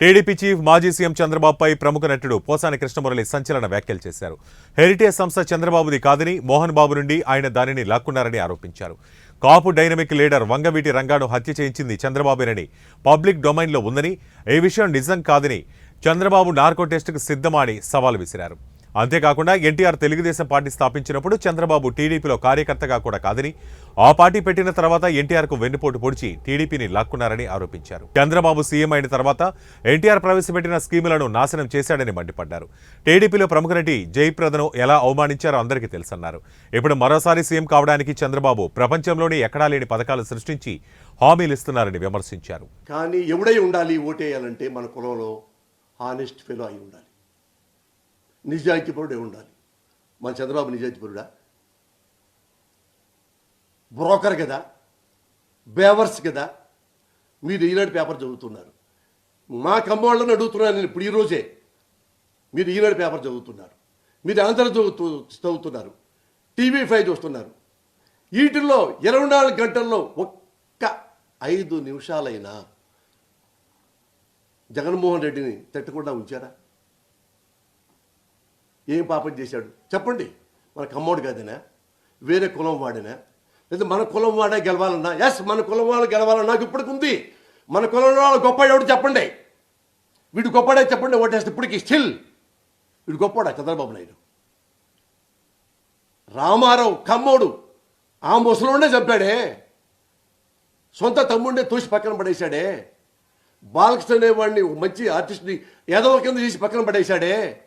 TDP chief మాజీ CM చంద్రబాబుపై ప్రముఖ నటుడు పోసాని కృష్ణమురళి సంచలన వ్యాఖ్యలు చేశారు. హెరిటేజ్ సంస్థ చంద్రబాబుది కాదని మోహన్ బాబు నుండి ఆయన దానిని లాక్కున్నారని ఆరోపించారు. కాపు డైనమిక్ లీడర్ వంగవీటి రంగాను హత్య చేయించింది చంద్రబాబేనని పబ్లిక్ డొమైన్లో ఉందని ఈ విషయం నిజం కాదని చంద్రబాబు నార్కో టెస్టుకు సిద్ధమని సవాల్ విసిరారు. అంతేకాకుండా ఎన్టీఆర్ తెలుగుదేశం పార్టీ స్థాపించినప్పుడు చంద్రబాబు టీడీపీలో కార్యకర్తగా కూడా కాదని ఆ పార్టీ పెట్టిన తర్వాత ఎన్టీఆర్కు వెన్నుపోటు పొడిచి టీడీపీని లాక్కున్నారని ఆరోపించారు. చంద్రబాబు సీఎం అయిన తర్వాత ఎన్టీఆర్ ప్రవేశపెట్టిన స్కీములను నాశనం చేశాడని మండిపడ్డారు. టీడీపీలో ప్రముఖ నటి జయప్రదను ఎలా అవమానించారో అందరికీ తెలుసన్నారు. ఇప్పుడు మరోసారి సీఎం కావడానికి చంద్రబాబు ప్రపంచంలోనే ఎక్కడా లేని పథకాలు సృష్టించి హామీలు ఇస్తున్నారని విమర్శించారు. కానీ ఎవడై ఉండాలి ఓటేయాలంటే మన కులంలో హానెస్ట్ ఫెలో అయి ఉండాలి. నిజాయితీపరుడే ఉండాలి. మన చంద్రబాబు నిజాయితీపరుడా? బ్రోకర్ కదా? బేవర్స్ కదా? మీరు ఈనాడు పేపర్ చదువుతున్నారు. మా కమ్మవాళ్ళని అడుగుతున్నాను నేను ఇప్పుడు ఈరోజే మీరు ఈనాడు పేపర్ చదువుతున్నారు. మీరు ఆంధ్ర చదువు చదువుతున్నారు. టీవీ ఫైవ్ చూస్తున్నారు. వీటిల్లో ఇరవై నాలుగు గంటల్లో ఒక్క ఐదు నిమిషాలైనా జగన్మోహన్ రెడ్డిని తిట్టకుండా ఉంచారా? ఏం పాపం చేశాడు? చెప్పండి. మన కమ్మోడు కాదనా వేరే కులం వాడినా? లేదా మన కులం వాడే గెలవాలన్నా? ఎస్ మన కులం వాళ్ళు గెలవాలన్నా నాకు ఇప్పటికి ఉంది మన కులం వాళ్ళు గొప్ప ఎవడు చెప్పండి. వీడు గొప్పడే చెప్పండి. ఓటేస్తే ఇప్పటికి స్టిల్ వీడు గొప్పడా చంద్రబాబు నాయుడు. రామారావు కమ్మోడు ఆ ముసలోనే చంపాడే. సొంత తమ్ముడినే తోసి పక్కన పడేశాడే. బాలకృష్ణ అనేవాడిని మంచి ఆర్టిస్ట్ని ఏదో కింద తీసి పక్కన పడేశాడే.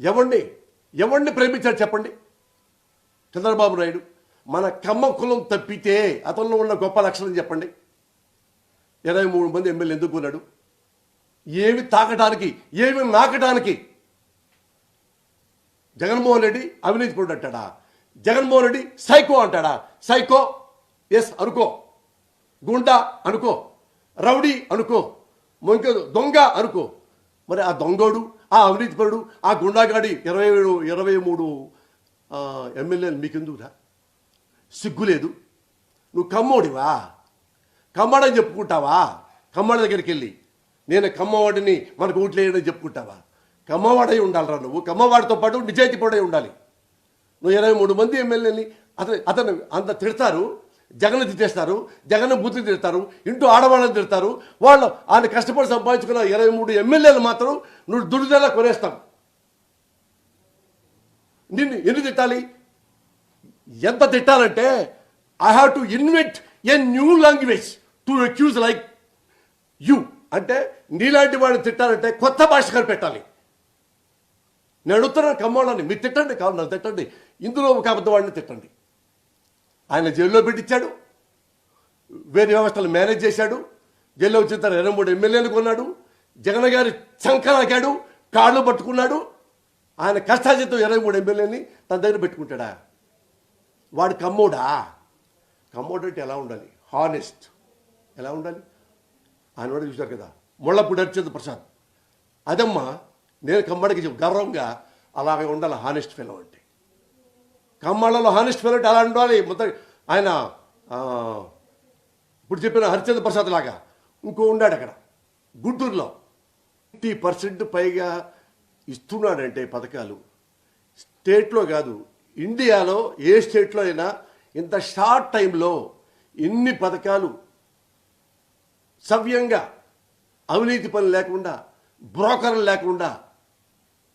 ఎవండి ఎవండి ప్రేమించాడు చెప్పండి? చంద్రబాబు నాయుడు మన కమ్మ కులం తప్పితే అతనిలో ఉన్న గొప్ప లక్షణం చెప్పండి. ఇరవై మూడు మంది ఎమ్మెల్యే ఎందుకు ఉన్నాడు ఏమి తాకటానికి ఏమి నాకటానికి? జగన్మోహన్ రెడ్డి అవినీతి పరుడు అంటాడా? జగన్మోహన్ రెడ్డి సైకో అంటాడా? సైకో ఎస్ అనుకో. గుండా అనుకో. రౌడీ అనుకో. ఇంకో దొంగ అనుకో. మరి ఆ దొంగోడు ఆ అవినీతిపరుడు ఆ గుండాగాడి ఇరవై ఏడు ఇరవై మూడు ఎమ్మెల్యేలు మీకెందుకురా? సిగ్గులేదు. నువ్వు కమ్మోడివా? కమ్మడని చెప్పుకుంటావా? కమ్మడి దగ్గరికి వెళ్ళి నేను కమ్మవాడిని మనకు ఓట్లేయని చెప్పుకుంటావా? కమ్మవాడై ఉండాలిరా నువ్వు. కమ్మవాడితో పాటు నిజాయితీ పడై ఉండాలి. నువ్వు ఇరవై మూడు మంది ఎమ్మెల్యేని అతను అతను అంత తిడతారు. జగన్ తిట్టేస్తారు జగన్ బూతులు తిడతారు ఇంటూ ఆడవాళ్ళని తిడతారు. వాళ్ళు ఆయన కష్టపడి సంపాదించుకున్న ఇరవై మూడు ఎమ్మెల్యేలు మాత్రం నువ్వు దుడిదలా కొనేస్తాం నిన్ను ఎన్ని తిట్టాలి? ఎంత తిట్టాలంటే I have to invent a new language to accuse like you అంటే నీలాంటి వాడిని తిట్టాలంటే కొత్త భాష కనిపెట్టాలి. నేను అడుగుతున్నాను కమ్మోళ్ళని మీరు తిట్టండి కావాలి నన్ను తిట్టండి. ఇందులో ఒక అబద్ధవాడిని తిట్టండి. ఆయన జైల్లో పెట్టించాడు వేరే వ్యవస్థలు మేనేజ్ చేశాడు. జైల్లో వచ్చిన తర్వాత ఇరవై మూడు ఎమ్మెల్యేలు కొన్నాడు. జగన్ గారి చంకలాకాడు కాళ్ళు పట్టుకున్నాడు. ఆయన కష్టాజితం ఇరవై మూడు ఎమ్మెల్యేని తన దగ్గర పెట్టుకుంటాడా? వాడు కమ్మోడా? కమ్మోడు అంటే ఎలా ఉండాలి? హానెస్ట్. ఎలా ఉండాలి? ఆయన కూడా చూశారు కదా. ముళ్ళపూడి హరిచంద్ర ప్రసాద్. అదమ్మా నేను కమ్మడికి గర్వంగా అలాగే ఉండాలి హానెస్ట్ ఫెలో అంటే. కమ్మళ్ళలో హానెస్ట్ ఫెలో అలా ఉండాలి. మొత్తం ఆయన ఇప్పుడు చెప్పిన హరిచంద్ర ప్రసాద్ లాగా ఇంకో ఉన్నాడు అక్కడ గుంటూరులో. ఫిఫ్టీ పర్సెంట్ పైగా ఇస్తున్నాడంటే పథకాలు. స్టేట్లో కాదు ఇండియాలో ఏ స్టేట్లో అయినా ఇంత షార్ట్ టైంలో ఎన్ని పథకాలు? సవ్యంగా అవినీతి పనులు లేకుండా బ్రోకర్లు లేకుండా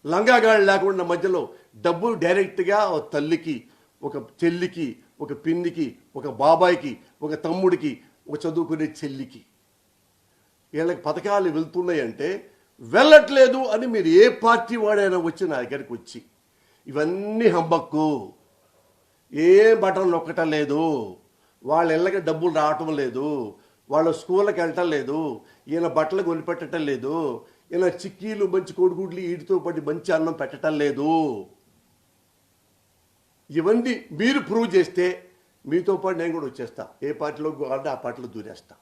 లంగాగాళ్ళు లేకుండా మధ్యలో డబ్బులు డైరెక్ట్గా ఒక తల్లికి ఒక చెల్లికి ఒక పిన్నికి ఒక బాబాయికి ఒక తమ్ముడికి ఒక చదువుకునే చెల్లికి. వీళ్ళకి పథకాలు వెళ్తున్నాయంటే వెళ్ళట్లేదు అని మీరు ఏ పార్టీ వాడైనా వచ్చి నా దగ్గరికి వచ్చి ఇవన్నీ హంబక్కు. ఏ బటన్ నొక్కటం లేదు. వాళ్ళ ఇళ్ళకి డబ్బులు రావటం లేదు. వాళ్ళ స్కూళ్ళకి వెళ్ళటం లేదు. ఈయన బట్టలు కొనిపెట్టడం లేదు. ఈయన చిక్కీలు మంచి కోడిగుడ్లు వీటితో పాటు మంచి అన్నం పెట్టడం లేదు. ఇవన్నీ మీరు ప్రూవ్ చేస్తే మీతో పాటు నేను కూడా వచ్చేస్తా. ఏ పార్టీలో అంటే ఆ పార్టీలో దూరేస్తా.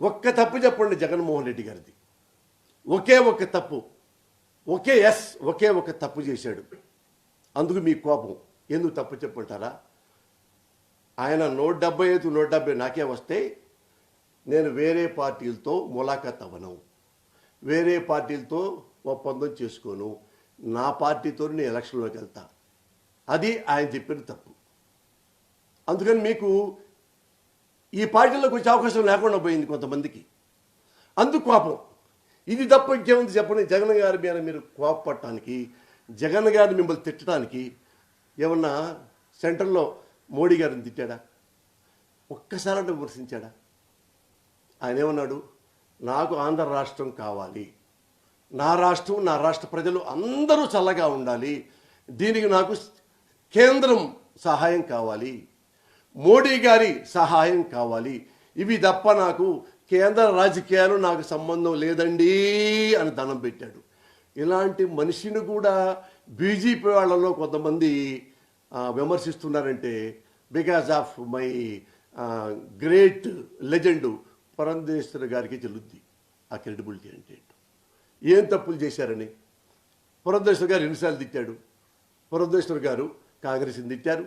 ఒక్క తప్పు చెప్పండి జగన్మోహన్ రెడ్డి గారిది. ఒకే ఒక తప్పు. ఒకే ఎస్ ఒకే ఒక తప్పు చేశాడు. అందుకు మీ కోపం. ఎందుకు తప్పు చెప్పుంటారా ఆయన నూట డెబ్బై ఐదు నూట డెబ్బై నాకే వస్తే నేను వేరే పార్టీలతో ములాఖత్ అవ్వను. వేరే పార్టీలతో ఒప్పందం చేసుకోను. నా పార్టీతో నేను ఎలక్షన్లోకి వెళ్తాను అది ఆయన చెప్పిన తప్పు. అందుకని మీకు ఈ పార్టీలోకి వచ్చే అవకాశం లేకుండా పోయింది కొంతమందికి. అందుకు కోపం. ఇది తప్ప ఇంకేముంది చెప్పండి? జగన్ గారి మీద మీరు కోపపడటానికి జగన్ గారిని మిమ్మల్ని తిట్టడానికి ఏమన్నా సెంటర్లో మోడీ గారిని తిట్టాడా? ఒక్కసారంటే విమర్శించాడా? ఆయన ఏమన్నాడు? నాకు ఆంధ్ర రాష్ట్రం కావాలి. నా రాష్ట్రం నా రాష్ట్ర ప్రజలు అందరూ చల్లగా ఉండాలి. దీనికి నాకు కేంద్రం సహాయం కావాలి. మోడీ గారి సహాయం కావాలి. ఇవి తప్ప నాకు కేంద్ర రాజకీయాలు నాకు సంబంధం లేదండి అని దండం పెట్టాడు. ఇలాంటి మనిషిని కూడా బీజేపీ వాళ్ళలో కొంతమంది విమర్శిస్తున్నారంటే because of my great legend Purandeswara గారికి చెల్లుద్ది ఆ క్రెడిబిలిటీ అంటే. ఏంటో. ఏం తప్పులు చేశారని? పురంధేశ్వర గారు ఎన్నిసార్లు తిట్టాడు? పురంధేశ్వర గారు కాంగ్రెస్ తిట్టారు